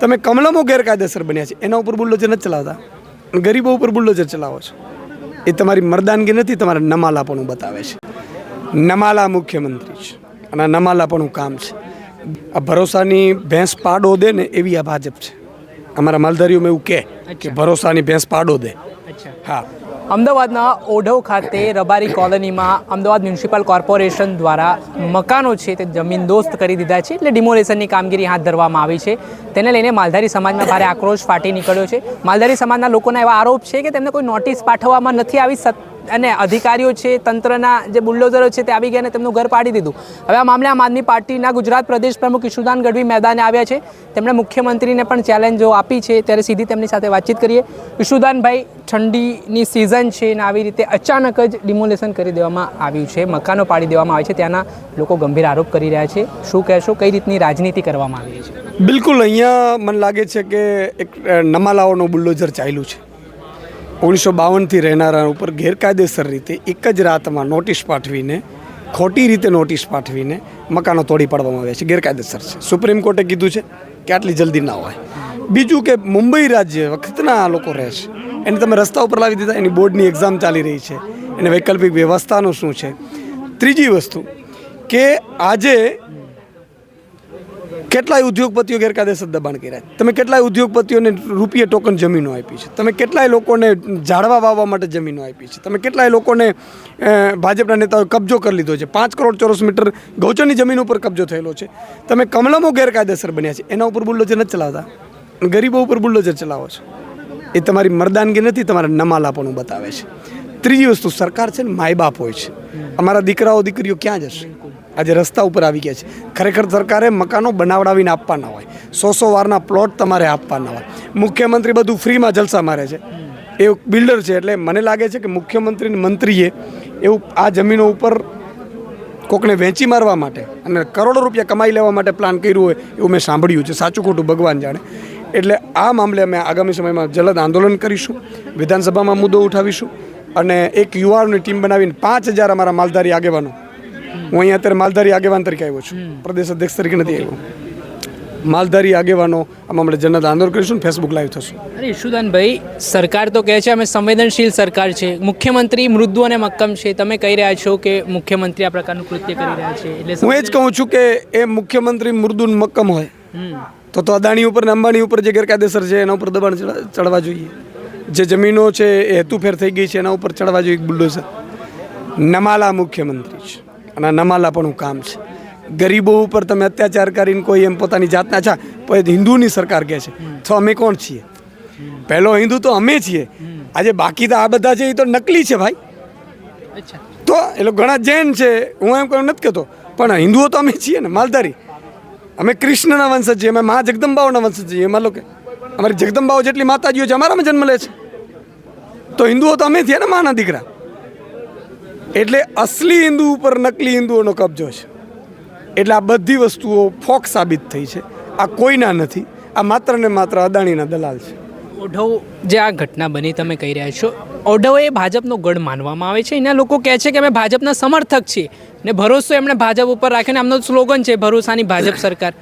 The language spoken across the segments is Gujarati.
તમે કમલમો ગેરકાયદેસર બન્યા છે. એના ઉપર બુલ્ડોઝર નથી ચલાવતા. ગરીબો ઉપર બુલ્ડોઝર ચલાવો છો. એ તમારી મરદાનગી નથી તમારા નમાલાપણું બતાવે છે. નમાલા મુખ્યમંત્રી છે. અને નમાલાપણું કામ છે. આ ભરોસાની ભેંસ પાડો દે ને એવી આ ભાજપ છે. અમારા માલધારીઓમાં એવું કહે કે ભરોસાની ભેંસ પાડો દે. હા. અમદાવાદના ઓઢવ ખાતે રબારી કોલોનીમાં અમદાવાદ મ્યુનિસિપલ કોર્પોરેશન દ્વારા મકાનો છે તે જમીનદોસ્ત કરી દીધા છે એટલે ડિમોલેશનની કામગીરી હાથ ધરવામાં આવી છે. તેને લઈને માલધારી સમાજમાં ભારે આક્રોશ ફાટી નીકળ્યો છે. માલધારી સમાજના લોકોના એવા આરોપ છે કે તેમને કોઈ નોટિસ પાઠવવામાં નથી આવી અને અધિકારીઓ છે, તંત્રના જે બુલ્ડોઝરો છે તે આવી ગયા અને તેમનું ઘર પાડી દીધું. હવે આ મામલે આમ આદમી પાર્ટીના ગુજરાત પ્રદેશ પ્રમુખ ઈશુદાન ગઢવી મેદાને આવ્યા છે. તેમણે મુખ્યમંત્રીને પણ ચેલેન્જો આપી છે, ત્યારે સીધી તેમની સાથે વાતચીત કરીએ. ઈશુદાનભાઈ, ઠંડીની સિઝન છે અને આવી રીતે અચાનક જ ડિમોલેશન કરી દેવામાં આવ્યું છે, મકાનો પાડી દેવામાં આવે છે, ત્યાંના લોકો ગંભીર આરોપ કરી રહ્યા છે. શું કહેશો, કઈ રીતની રાજનીતિ કરવામાં આવી છે? બિલકુલ, અહીંયા મને લાગે છે કે એક નમાલાઓનો બુલ્ડોઝર ચાલ્યું છે. ઓગણીસો બાવનથી રહેનારા ઉપર ગેરકાયદેસર રીતે એક જ રાતમાં નોટિસ પાઠવીને, ખોટી રીતે નોટિસ પાઠવીને મકાનો તોડી પાડવામાં આવ્યા છે. ગેરકાયદેસર છે. સુપ્રીમ કોર્ટે કીધું છે કે આટલી જલ્દી ના હોય. બીજું કે મુંબઈ રાજ્ય વખતના આ લોકો રહે છે. એને તમે રસ્તા ઉપર લાવી દીધા, એની બોર્ડની એક્ઝામ ચાલી રહી છે. એને વૈકલ્પિક વ્યવસ્થાનું શું છે? ત્રીજી વસ્તુ કે આજે કેટલાય ઉદ્યોગપતિઓ ગેરકાયદેસર દબાણ કર્યા. તમે કેટલાય ઉદ્યોગપતિઓને રૂપિયા ટોકન જમીનો આપી છે? તમે કેટલાય લોકોને ઝાડવા વાવવા માટે જમીનો આપી છે? તમે કેટલાય લોકોને ભાજપના નેતાઓએ કબજો કરી લીધો છે? પાંચ કરોડ ચોરસ મીટર ગૌચરની જમીન ઉપર કબજો થયેલો છે. તમે કમલમો ગેરકાયદેસર બન્યા છે. એના ઉપર બુલ્ડોઝર નથી ચલાવતા? ગરીબો ઉપર બુલ્ડોઝર ચલાવો છો? એ તમારી મરદાનગી નથી, તમારા નમાલાપણું બતાવે છે. ત્રીજી વસ્તુ, સરકાર છે ને માય બાપ હોય છે. અમારા દીકરાઓ, દીકરીઓ ક્યાં જશે? આજે રસ્તા ઉપર આવી ગયા છે. ખરેખર સરકારે મકાનો બનાવડાવીને આપવાના હોય. સો સો વારના પ્લોટ તમારે આપવાના હોય. મુખ્યમંત્રી બધું ફ્રીમાં જલસા મારે છે. એ બિલ્ડર છે એટલે મને લાગે છે કે મુખ્યમંત્રી મંત્રીએ એવું આ જમીનો ઉપર કોકને વેચી મારવા માટે અને કરોડો રૂપિયા કમાઈ લેવા માટે પ્લાન કર્યું હોય એવું મેં સાંભળ્યું છે. સાચું ખોટું ભગવાન જાણે. એટલે આ મામલે અમે આગામી સમયમાં જલદ આંદોલન કરીશું. વિધાનસભામાં મુદ્દો ઉઠાવીશું. અને એક યુવાઓની ટીમ બનાવીને પાંચ હજાર અમારા માલધારી આગેવાનો હું અહીંયા અત્યારે માલધારી આગેવાન તરીકે આવ્યો છું. પ્રદેશ અધ્યક્ષ તરીકે નથી આવ્યો. માલધારી આગેવાનો આમાં આપણે જનત આંદોલન કરીશું ફેસબુક લાઈવ થશું. અરે ઈશુદાનભાઈ સરકાર તો કહે છે અમે સંવેદનશીલ સરકાર છે. મુખ્યમંત્રી મૃદુ અને મક્કમ છે. તમે કહી રહ્યા છો કે મુખ્યમંત્રી આ પ્રકારનું કૃત્ય કરી રહ્યા છે. એટલે હું એ જ કહું છું કે એ મુખ્યમંત્રી મૃદુન મક્કમ હોય. તો તો અદાણી ઉપર ને અંબાણી ઉપર જે ગેરકાયદેસર છે એના ઉપર દબાણ ચડવા જોઈએ. જે જમીનો છે એ હેતુફેર થઈ ગઈ છે એના ઉપર ચડવા જોઈએ બુલડોઝર. નમાલા મુખ્યમંત્રી છે. અને નમાલાપણું કામ છે. ગરીબો ઉપર તમે અત્યાચાર કરીને કોઈ એમ પોતાની જાતના છા પછી હિન્દુની સરકાર કહે છે તો અમે કોણ છીએ? પહેલો હિન્દુ તો અમે છીએ. આજે બાકી તો આ બધા છે એ તો નકલી છે ભાઈ. તો એ લોકો ઘણા જૈન છે હું એમ કહું નથી કહેતો પણ હિન્દુઓ તો અમે છીએ ને માલધારી. અમે કૃષ્ણના વંશજ છીએ અમે મા જગદંબાઓના વંશજ છીએ એમાં લોકો અમારી જગદંબાઓ જેટલી માતાજીઓ છે અમારામાં જન્મ લે છે. તો હિન્દુઓ તો અમે થયા ને માના દીકરા. એટલે અસલી હિન્દુ ઉપર નકલી હિન્દુઓનો કબજો છે. એટલે આ બધી વસ્તુઓ ફોક સાબિત થઈ છે. આ કોઈના નથી. આ માત્ર ને માત્ર અદાણીના દલાલ છે. ઓઢવ જે આ ઘટના બની તમે કહી રહ્યા છો, ઓઢવ એ ભાજપનો ગઢ માનવામાં આવે છે? એના લોકો કહે છે કે અમે ભાજપના સમર્થક છીએ. ને ભરોસો એમણે ભાજપ ઉપર રાખ્યો ને આમનો સ્લોગન છે, ભરોસાની ભાજપ સરકાર.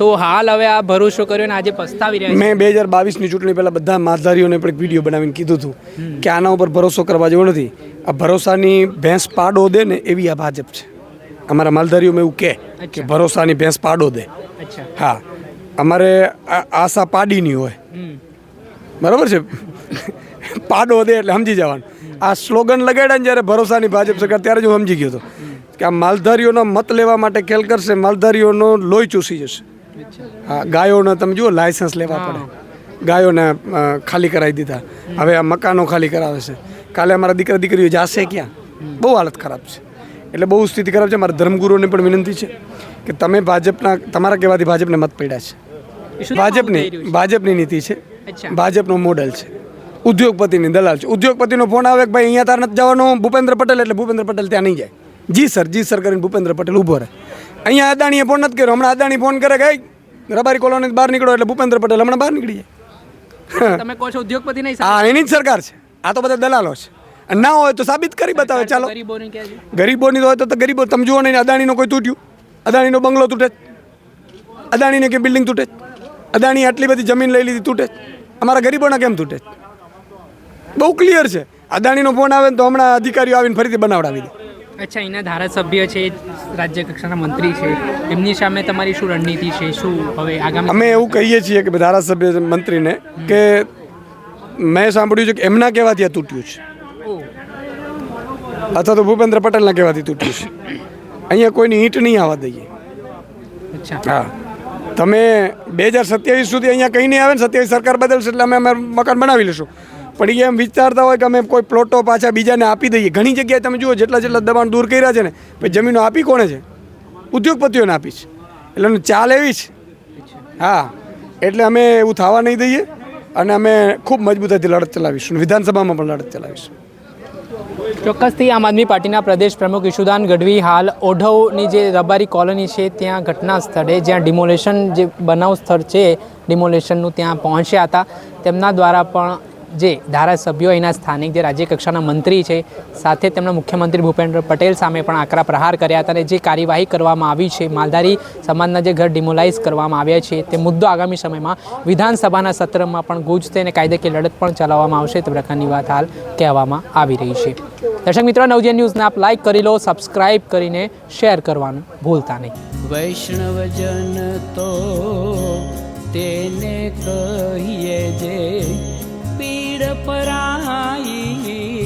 તો હાલ હવે આ ભરોસો કર્યો ને આજે પસ્તાવી રહ્યા મેં બે હજાર બાવીસની ચૂંટણી પહેલાં બધા માલધારીઓને પણ એક વીડિયો બનાવીને કીધું હતું કે આના ઉપર ભરોસો કરવા જેવો નથી. આ ભરોસાની ભેંસ પાડો દે ને એવી આ ભાજપ છે. અમારા માલધારીઓમાં એવું કહે કે ભરોસાની ભેંસ પાડો દે. હા. અમારે આશા પાડીની હોય. બરાબર છે? પાડો દે એટલે સમજી જવાનું. આ સ્લોગન લગાડ્યા ને જ્યારે ભરોસાની ભાજપ સરકાર ત્યારે જ હું સમજી ગયો હતો કે આ માલધારીઓનો મત લેવા માટે ખેલ કરશે માલધારીઓનો લોહી ચૂસી જશે. હા ગાયોને તમે જુઓ લાયસન્સ લેવા પડે. ગાયોને ખાલી કરાવી દીધા. હવે આ મકાનો ખાલી કરાવે છે. કાલે અમારા દીકરા દીકરીઓ જાશે ક્યાં? બહુ હાલત ખરાબ છે. એટલે બહુ સ્થિતિ ખરાબ છે. મારા ધર્મગુરુઓને પણ વિનંતી છે કે તમે ભાજપના તમારા કહેવાથી ભાજપને મત પડ્યા છે. ભાજપની. ભાજપની નીતિ છે. ભાજપનો મોડલ છે. ઉદ્યોગપતિની દલાલ છે. ઉદ્યોગપતિનો ફોન આવે કે ભાઈ અહીંયા તાર નથી જવાનું? ભૂપેન્દ્ર પટેલ એટલે ભૂપેન્દ્ર પટેલ ત્યાં નહીં જાય. જી સર જી સર કરીને ભૂપેન્દ્ર પટેલ ઊભો રહે. અહીંયા અદાણીએ ફોન નથી કર્યો. હમણાં અદાણી ફોન કરે ગઈ "એ, રબારી કોલોની બહાર નીકળો એટલે ભૂપેન્દ્ર પટેલ હમણાં બહાર નીકળી જાય તમે કહો છો ઉદ્યોગપતિ નહીં હા એની જ સરકાર છે. આ તો બધા દલાલો છે. ના હોય તો સાબિત કરી બતાવે ચાલો. ગરીબોને હોય તો તો ગરીબો તમે જુઓ નહીં અદાણીનો કોઈ તૂટ્યું. અદાણીનો બંગલો તૂટે અદાણીને કે બિલ્ડિંગ તૂટે અદાણી આટલી બધી જમીન લઈ લીધી તૂટે અમારા ગરીબોના કેમ તૂટે બહુ ક્લિયર છે. અદાણીનો ફોન આવે તો હમણાં અધિકારીઓ આવીને ફરીથી બનાવડાવી દે. અચ્છા એના ધારાસભ્ય છે રાજ્ય કક્ષાના મંત્રી છે. એમની સામે તમારી શું રણનીતિ છે? શું હવે આગામી અમે એવું કહીએ છીએ કે ધારાસભ્ય મંત્રીને કે મેં સાંભળ્યું છે કે એમના કહેવાથી આ તૂટ્યું છે. અથવા તો ભૂપેન્દ્ર પટેલના કહેવાથી તૂટ્યું છે. અહીંયા કોઈની ઈંટ નહીં આવવા દઈએ. હા. તમે બે હજાર સત્યાવીસ સુધી અહીંયા કંઈ નહીં આવે ને સત્યાવીસ સરકાર બદલશે એટલે અમે અમે મકાન બનાવી લઈશું. પણ એમ વિચારતા હોય કે અમે કોઈ પ્લોટો પાછા બીજાને આપી દઈએ. ઘણી જગ્યાએ તમે જુઓ જેટલા જેટલા દબાણ દૂર કર્યા છે ને પછી જમીનો આપી કોણે છે? ઉદ્યોગપતિઓને આપી છે. એટલે ચાલ એવી છે. હા. એટલે અમે એવું થવા નહીં દઈએ અને અમે ખૂબ મજબૂતાઈથી લડત ચલાવીશું વિધાનસભામાં પણ લડત ચલાવીશું. ચોક્કસથી આમ આદમી પાર્ટીના પ્રદેશ પ્રમુખ ઈશુદાન ગઢવી હાલ ઓઢવની જે રબારી કોલોની છે, ત્યાં ઘટના સ્થળે જ્યાં ડિમોલેશન જે બનાવ સ્થળ છે, ડિમોલેશનનું ત્યાં પહોંચ્યા હતા. તેમના દ્વારા પણ જે ધારાસભ્યો અહીંના સ્થાનિક જે રાજ્ય કક્ષાના મંત્રી છે, સાથે તેમના મુખ્યમંત્રી ભૂપેન્દ્ર પટેલ સામે પણ આકરા પ્રહાર કર્યા હતા અને જે કાર્યવાહી કરવામાં આવી છે, માલધારી સમાજના જે ઘર ડિમોલાઇઝ કરવામાં આવ્યા છે, તે મુદ્દો આગામી સમયમાં વિધાનસભાના સત્રમાં પણ ગુજતે અને કાયદેકીય લડત પણ ચલાવવામાં આવશે, તે પ્રકારની વાત હાલ કહેવામાં આવી રહી છે. દર્શક મિત્રો નવજન ન્યૂઝને આપ લાઇક કરી લો, સબસ્ક્રાઇબ કરીને શેર કરવાનું ભૂલતા નહીં. વૈષ્ણવજન તો તેને કર પરાઈ